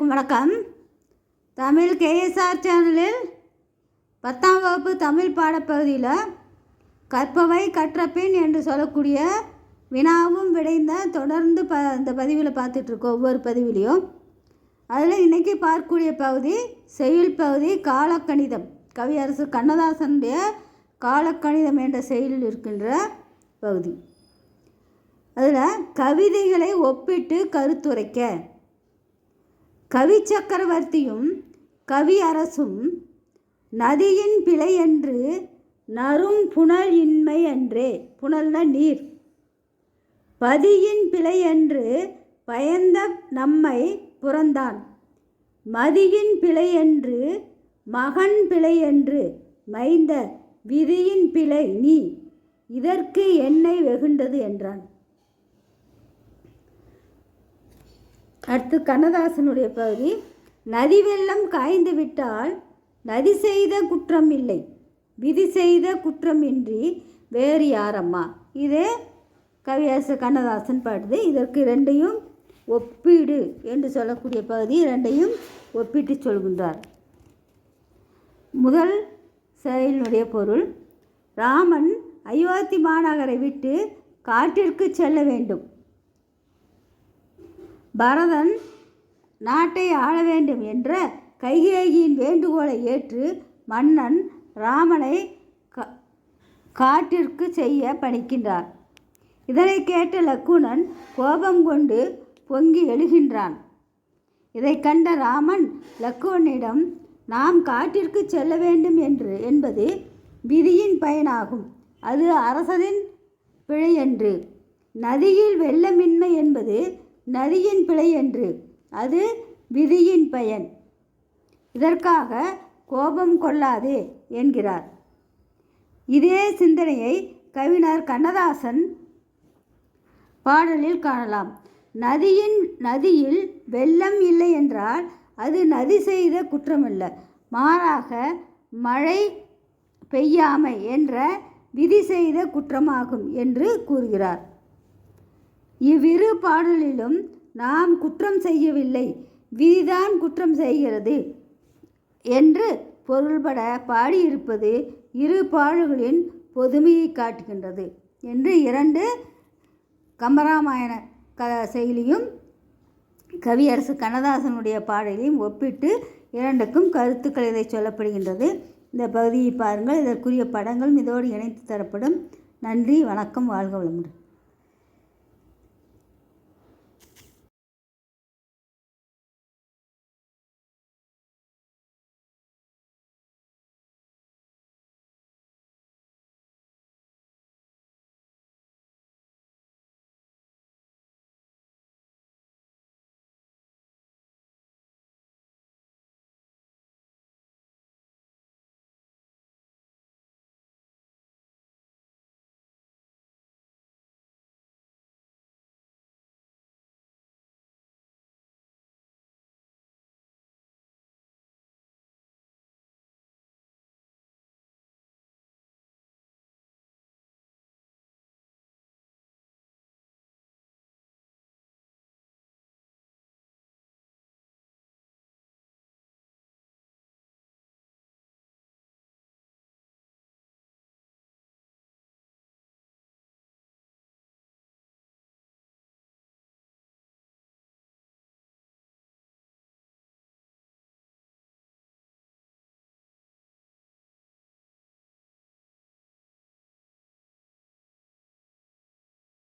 அனைவருக்கும் வணக்கம். தமிழ் கேஎஸ்ஆர் சேனலில் பத்தாம் வகுப்பு தமிழ் பாடப்பகுதியில் கற்பவை கற்றபின் என்று சொல்லக்கூடிய வினாவும் விடைந்த தொடர்ந்து ப இந்த பதிவில் பார்த்துட்ருக்கோம் ஒவ்வொரு பதிவிலையும். அதில் இன்றைக்கி பார்க்கக்கூடிய பகுதி செயல் பகுதி காலக்கணிதம். கவியரசு கண்ணதாசனுடைய காலக்கணிதம் என்ற செயலில் இருக்கின்ற பகுதி. அதில் கவிதைகளை ஒப்பிட்டு கருத்துரைக்க. கவி சக்கரவர்த்தியும் கவி அரசும் நதியின் பிழை என்று நறும் புனல் இன்மை என்றே புனல்ன நீர். பதியின் பிழை என்று பயந்த நம்மை புறந்தான். மதியின் பிழை என்று மகன் பிழை என்று மைந்த விதியின் பிழை நீ. இதற்கு என்னை வெகுண்டது என்றான். அடுத்து கண்ணதாசனுடைய பகுதி நதி வெள்ளம் காய்ந்து விட்டால் நதி செய்த குற்றம் இல்லை விதி செய்த குற்றம் இன்றி வேறு யாரம்மா? இதே கவியாச கண்ணதாசன் பாடுது. இதற்கு ரெண்டையும் ஒப்பீடு என்று சொல்லக்கூடிய பகுதி ரெண்டையும் ஒப்பிட்டு சொல்கின்றார். முதல் செயலினுடைய பொருள் ராமன் அயோத்தி மாநகரை விட்டு காட்டிற்கு செல்ல வேண்டும். பரதன் நாட்டை ஆள வேண்டும் என்ற கைகேயியின் வேண்டுகோளை ஏற்று மன்னன் ராமனை காட்டிற்கு செய்ய பணிக்கின்றார். இதனை கேட்ட லக்குணன் கோபம் கொண்டு பொங்கி எழுகின்றான். இதை கண்ட ராமன் லக்குவனிடம் நாம் காட்டிற்கு செல்ல வேண்டும் என்று என்பது விதியின் பயனாகும். அது அரசனின் பிழை என்று. நதியில் வெள்ளமின்மை என்பது நதியின் பிழை என்று. அது விதியின் பயன். இதற்காக கோபம் கொள்ளாதே என்கிறார். இதே சிந்தனையை கவிஞர் கண்ணதாசன் பாடலில் காணலாம். நதியின் நதியில் வெள்ளம் இல்லை என்றால் அது நதி செய்த குற்றமல்ல. மாறாக மழை பெய்யாமை என்ற விதி செய்த குற்றமாகும் என்று கூறுகிறார். இவ்விரு பாடலிலும் நாம் குற்றம் செய்யவில்லை. விதிதான் குற்றம் செய்கிறது என்று பொருள்பட பாடியிருப்பது இரு பாடல்களின் பொதுமையை காட்டுகின்றது. என்று இரண்டு கம்பராமாயண க செயலியும் கவியரசு கண்ணதாசனுடைய பாடலையும் ஒப்பிட்டு இரண்டுக்கும் கருத்துக்கள் இதை சொல்லப்படுகின்றது. இந்த பகுதியை பாருங்கள். இதற்குரிய படங்களும் இதோடு இணைத்து தரப்படும். நன்றி. வணக்கம். வாழ்க வளமுடன்.